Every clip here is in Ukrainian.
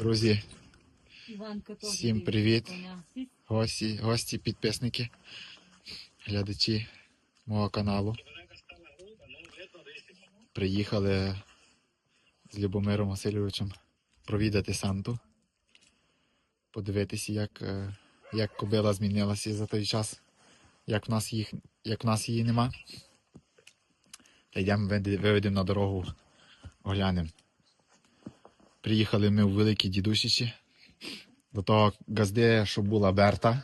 Друзі, Всім привіт. гості, гості, підписники, глядачі мого каналу. Приїхали з Любомиром Васильовичем провідати Санту, подивитися, як, е, як кобила змінилася за той час, як в нас, їх, як в нас її нема. Та йдемо виведемо на дорогу, оглянемо. Приїхали ми у Великі Дідусічі. До того газди, що була Берта.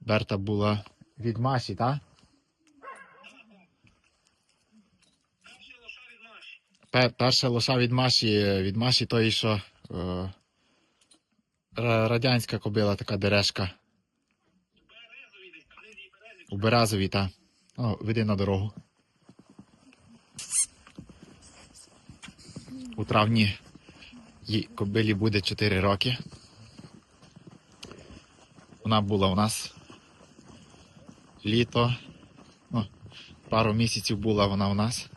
Берта була від Маші, так? Пе- Перша лоша від Маші, від Маші тої, що е, радянська кобила, така дерешка. У Березовій, так. О, веди на дорогу. У травні їй кобилі буде 4 роки. Вона була у нас літо. Ну, пару місяців була вона у нас.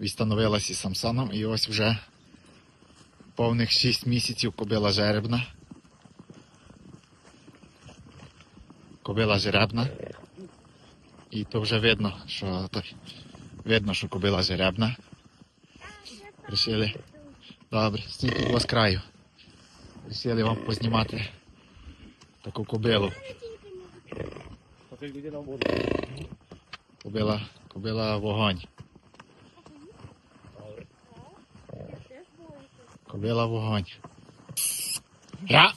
Відстановилася із Самсоном і ось вже повних 6 місяців кобила жеребна. Кобила жеребна. І то вже видно, що той, видно, що кобила жеребна. Рішили. Добре, стійте було з краю. Рішили вам познімати таку кобилу. Кобила, кобила вогонь. Кобила вогонь. Я!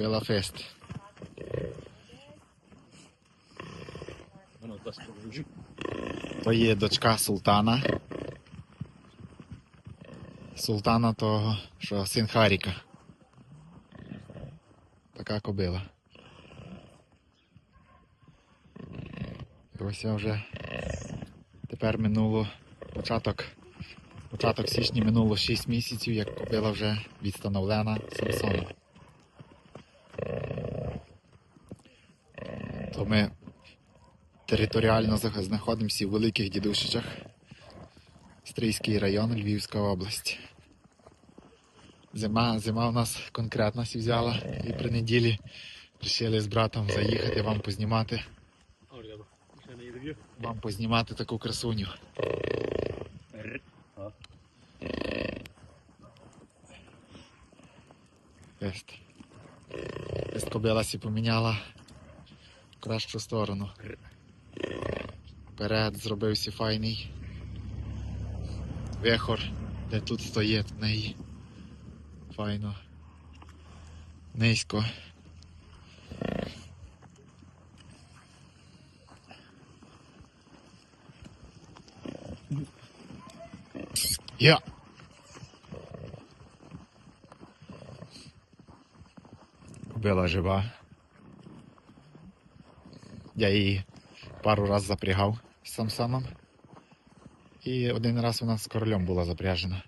Кобила фест. То є дочка султана. Султана того, що син Харіка. Така кобила. І ось я вже тепер минуло початок. Початок січня минуло 6 місяців, як кобила вже відстановлена Самсоном. То ми територіально знаходимося в Великих Дідушичах, Стрийський район, Львівська область. Зима, зима у нас конкретно взяла і при неділі вирішили з братом заїхати вам познімати, вам познімати таку красуню. Тест. Тест кобила сі поміняла кращу сторону. Перед зробився файний вихор, де тут стоїть неї. Файно. Низько. Я. Кобила жива. Я її пару раз запрягав з Самсоном. І один раз вона з королем була запряжена.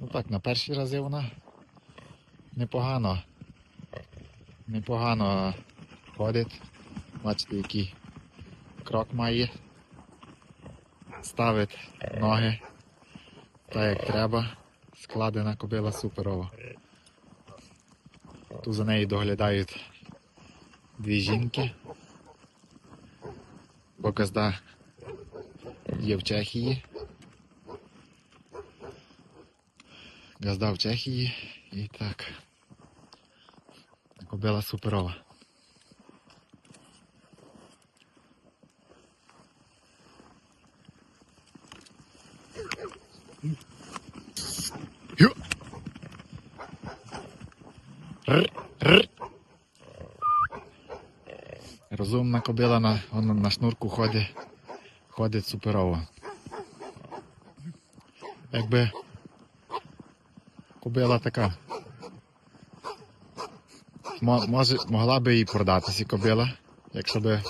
Ну так, на перші рази вона непогано. Непогано ходить. Бачите, який крок має. Ставить ноги так як треба. Складена кобила суперова. Тут за нею доглядають дві жінки. Бо газда є в Чехії. Газда в Чехії і так. Кобила суперова. Йо! Розумна кобила на, на шнурку ходить, ходить суперово. Якби кобила така. Може, могла би і продатися кобила, якщо би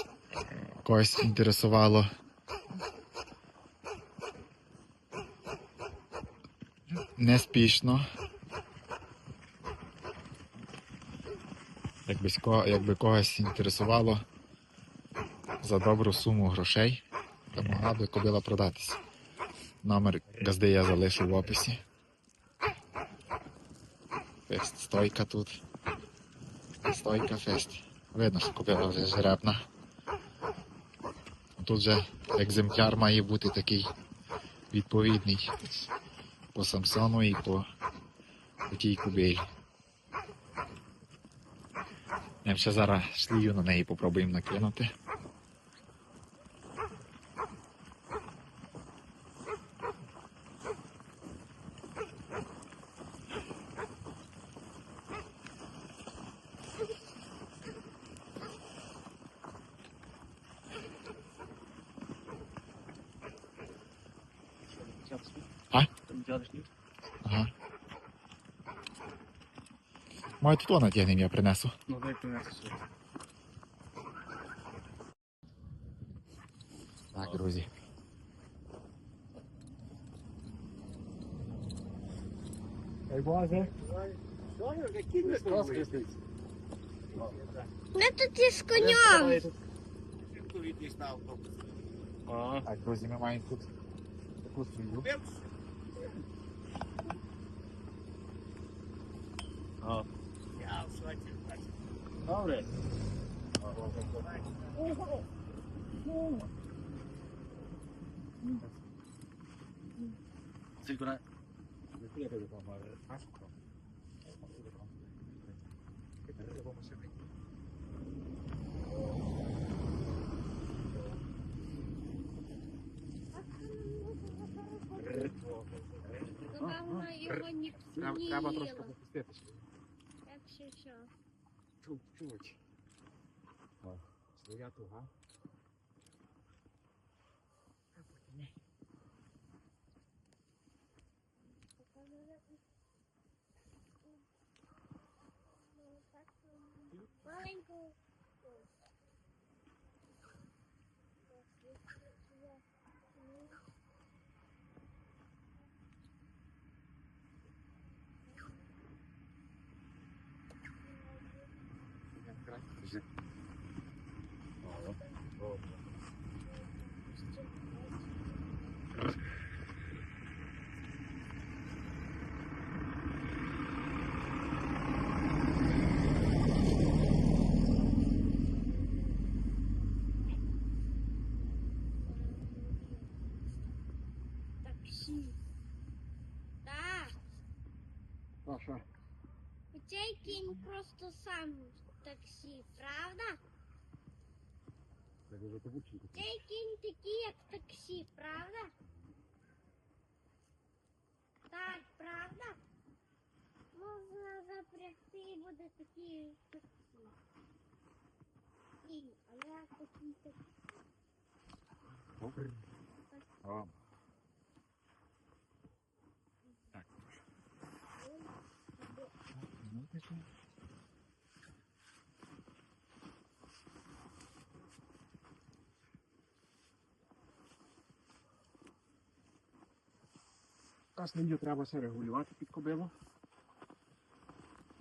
когось інтересувало. Неспішно. Якби, когось інтересувало за добру суму грошей, то могла би кобила продатися. Номер газди я залишу в описі. Фест стойка тут. Стойка фест. Видно, що кобила вже жеребна. Тут же екземпляр має бути такий відповідний по Самсону і по, тій кобилі. Я ще зараз слію на неї попробуємо накинути. Маю тут вона тягнем, я принесу. Ну дай принесу. Так, друзі. Дай Боже. Не тут із конем. А, Так, друзі, ми маємо тут таку свою. а. Добре. Сигура. Вона його не Треба, треба трошки з'їла. Попуститися. Якщо що. Чуть-чуть. Своя туга. Маленьку. Кінь просто сам в таксі, правда? Це дуже побучити. Цей кінь такий, як таксі, правда? Так, правда? Можна запрягти і буде такий таксі. Кінь, а я такий таксі. О. Так. Ну, ти що? А шлею треба ще регулювати під кобилу.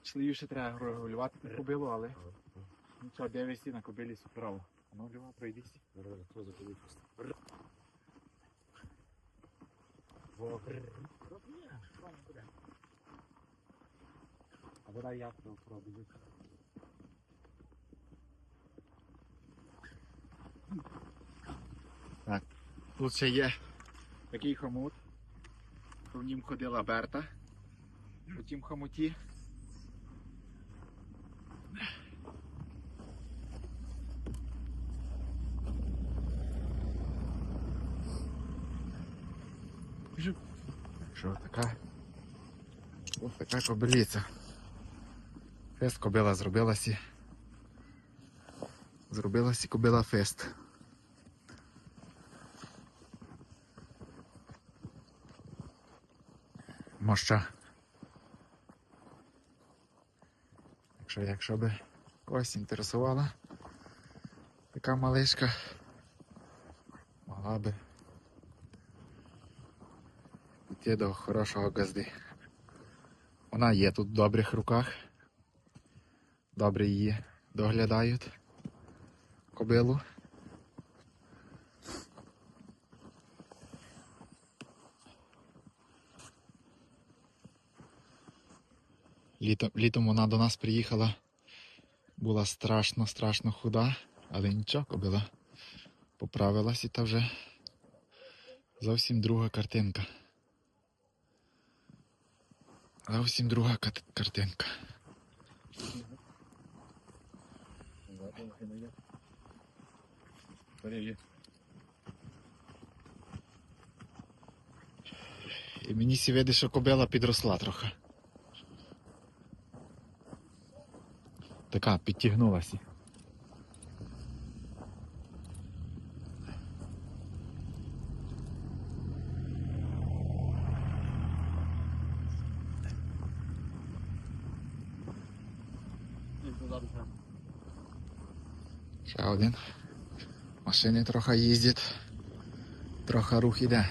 Шлею ще треба регулювати під кобилу, але нічого, дивишся на кобилі справа. Ну, Льова, пройдись. А вода як то пробує. Тут ще є такий хомут. В нім ходила Берта. У тім хомуті. Що така? Ось така кобилиця. Фест кобила зробилася. Зробилася кобила фест. Моща. Якщо, якщо би когось інтересувала така малишка, могла би йти до хорошого газди. Вона є тут в добрих руках. добре її доглядають. Кобилу. Літом, літом вона до нас приїхала. Була страшно, страшно худа, але нічого, кобила поправилась і та вже зовсім друга картинка. Зовсім друга картинка. І мені сі види, що кобила підросла трохи. Така, підтягнулася. Ще один. Машини трохи їздять. Трохи рух іде.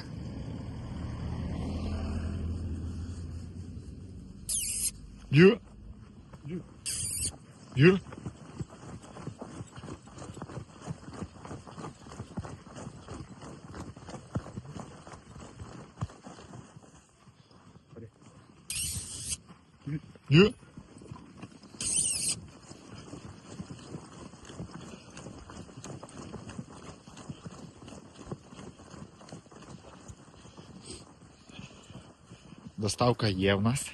Є. Є. Є. Доставка є в нас.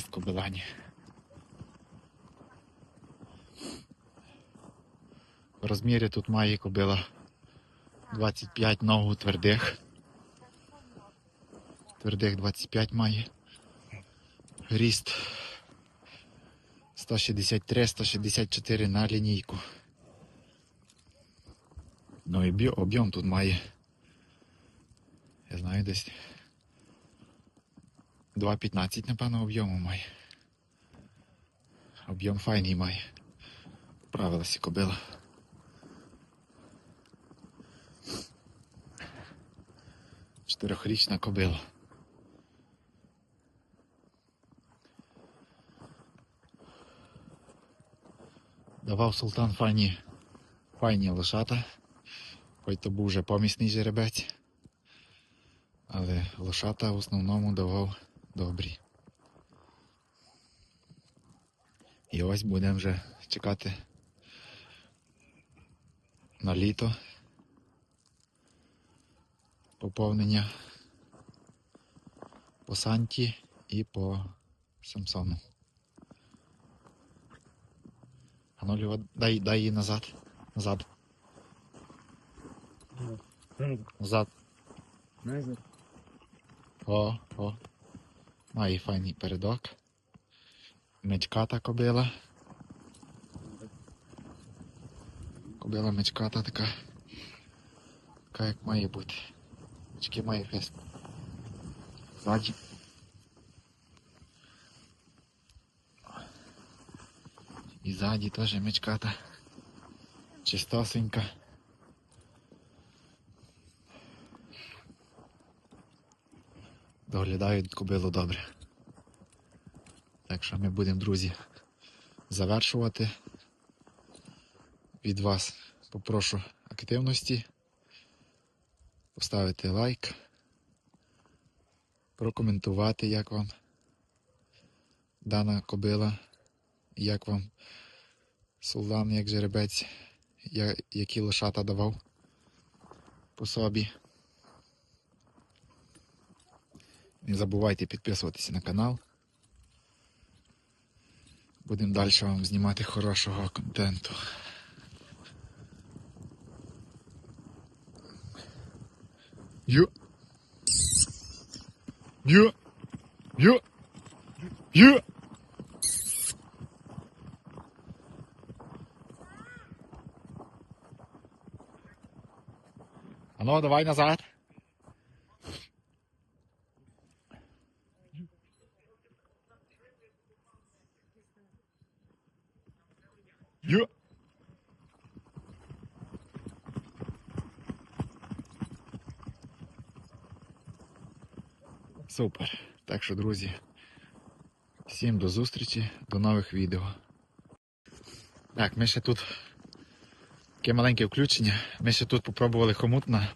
Фест кобилані. В розмірі тут має кобила 25 ногу твердих. Твердих 25 має. Ріст 163-164 на лінійку. Ну і об'єм тут має. Я знаю десь 2,15, напевно, об'єму має. Об'єм файний має. Правилася кобила. Чотирьохрічна кобила. Давав султан файні, файні лошата. Хоч то був вже помісний жеребець. Але лошата в основному давав добрі. І ось будемо вже чекати на літо. Поповнення по Санті і по Самсону. А ну, дай, дай її назад. назад. Назад. Назад. О, о. Має файний передок. Мечката кобила. Кобила мечката така. Така як має бути. Мечки має фест. Ззаді. І ззаді теж мечката. Чистосенька. Доглядають кобилу добре. Так що ми будемо, друзі, завершувати. Від вас попрошу активності, поставити лайк, прокоментувати, як вам дана кобила, як вам султан, як жеребець, які лошата давав по собі. Не забувайте підписуватися на канал. Будемо далі вам знімати хорошого контенту. Ю. Ю. Ю. Ю. А ну, давай назад. Ю. Супер. Так що, друзі, всім до зустрічі, до нових відео. Так, ми ще тут таке маленьке включення. Ми ще тут попробували хомут на,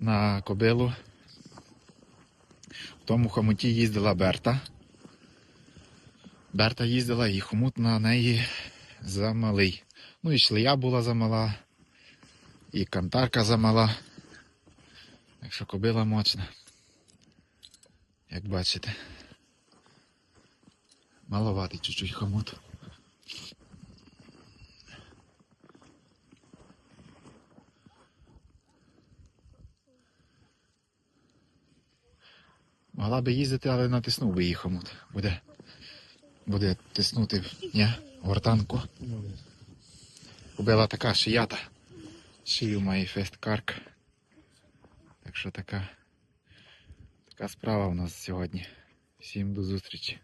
на кобилу. В тому хомуті їздила Берта. Берта їздила і хомут на неї замалий. Ну і шлея була замала, і кантарка замала. Так що кобила мощна. Як бачите. Маловатий чуть-чуть хомут. Могла би їздити, але натиснув би її хомут. Буде, буде тиснути ні, гортанку. Кобила така шията. Шию має фесткарк. Так що така, така справа у нас сьогодні. Всім до зустрічі.